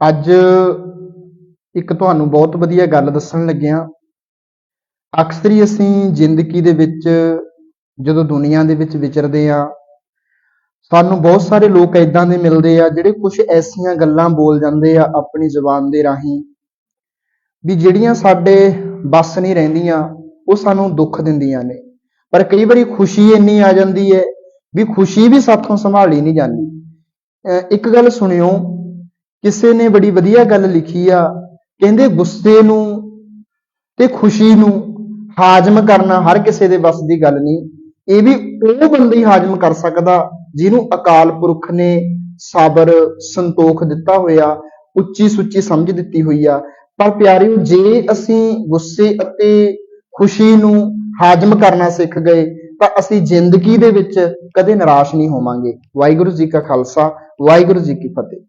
ਅੱਜ ਇੱਕ ਤੁਹਾਨੂੰ ਬਹੁਤ ਵਧੀਆ ਗੱਲ ਦੱਸਣ ਲੱਗਿਆ ਅਕਸਰ ਹੀ ਅਸੀਂ ਜ਼ਿੰਦਗੀ ਦੇ ਵਿੱਚ, ਜਦੋਂ ਦੁਨੀਆ ਦੇ ਵਿੱਚ ਵਿਚਰਦੇ ਆ ਸਾਨੂੰ ਬਹੁਤ ਸਾਰੇ ਲੋਕ ਐਦਾਂ ਦੇ ਮਿਲਦੇ ਆ ਜਿਹੜੇ ਕੁਝ ਐਸੀਆਂ ਗੱਲਾਂ ਬੋਲ ਜਾਂਦੇ ਆ ਆਪਣੀ ਜ਼ੁਬਾਨ ਦੇ ਰਾਹੀਂ ਵੀ ਜਿਹੜੀਆਂ ਸਾਡੇ ਵੱਸ ਨਹੀਂ ਰਹਿੰਦੀਆਂ, ਉਹ ਸਾਨੂੰ ਦੁੱਖ ਦਿੰਦੀਆਂ ਨੇ। ਪਰ ਕਈ ਵਾਰੀ ਖੁਸ਼ੀ ਇੰਨੀ ਆ ਜਾਂਦੀ ਹੈ ਵੀ ਖੁਸ਼ੀ ਵੀ ਸਾਥੋਂ ਸੰਭਾਲੀ ਨਹੀਂ ਜਾਂਦੀ। ਅਹ ਇੱਕ ਗੱਲ ਸੁਣਿਓ ਕਿਸੇ ਨੇ ਬੜੀ ਵਧੀਆ ਗੱਲ ਲਿਖੀ ਆ, ਕਹਿੰਦੇ ਗੁੱਸੇ ਨੂੰ ਤੇ ਖੁਸ਼ੀ ਨੂੰ ਹਾਜ਼ਮ ਕਰਨਾ ਹਰ ਕਿਸੇ ਦੇ ਵੱਸ ਦੀ ਗੱਲ ਨਹੀਂ। ਇਹ ਵੀ ਉਹ ਬੰਦਾ ਹੀ ਹਾਜ਼ਮ ਕਰ ਸਕਦਾ ਜਿਹਨੂੰ ਅਕਾਲ ਪੁਰਖ ਨੇ ਸਾਬਰ ਸੰਤੋਖ ਦਿੱਤਾ ਹੋਇਆ, ਉੱਚੀ ਸੁੱਚੀ ਸਮਝ ਦਿੱਤੀ ਹੋਈ ਆ। ਪਰ ਪਿਆਰਿਓ, ਜੇ ਅਸੀਂ ਗੁੱਸੇ ਅਤੇ ਖੁਸ਼ੀ ਨੂੰ ਹਾਜ਼ਮ ਕਰਨਾ ਸਿੱਖ ਗਏ, ਤਾਂ ਅਸੀਂ ਜ਼ਿੰਦਗੀ ਦੇ ਵਿੱਚ ਕਦੇ ਨਿਰਾਸ਼ ਨਹੀਂ ਹੋਵਾਂਗੇ। ਵਾਹਿਗੁਰੂ ਜੀ ਕਾ ਖਾਲਸਾ, ਵਾਹਿਗੁਰੂ ਜੀ ਕੀ ਫਤਿਹ।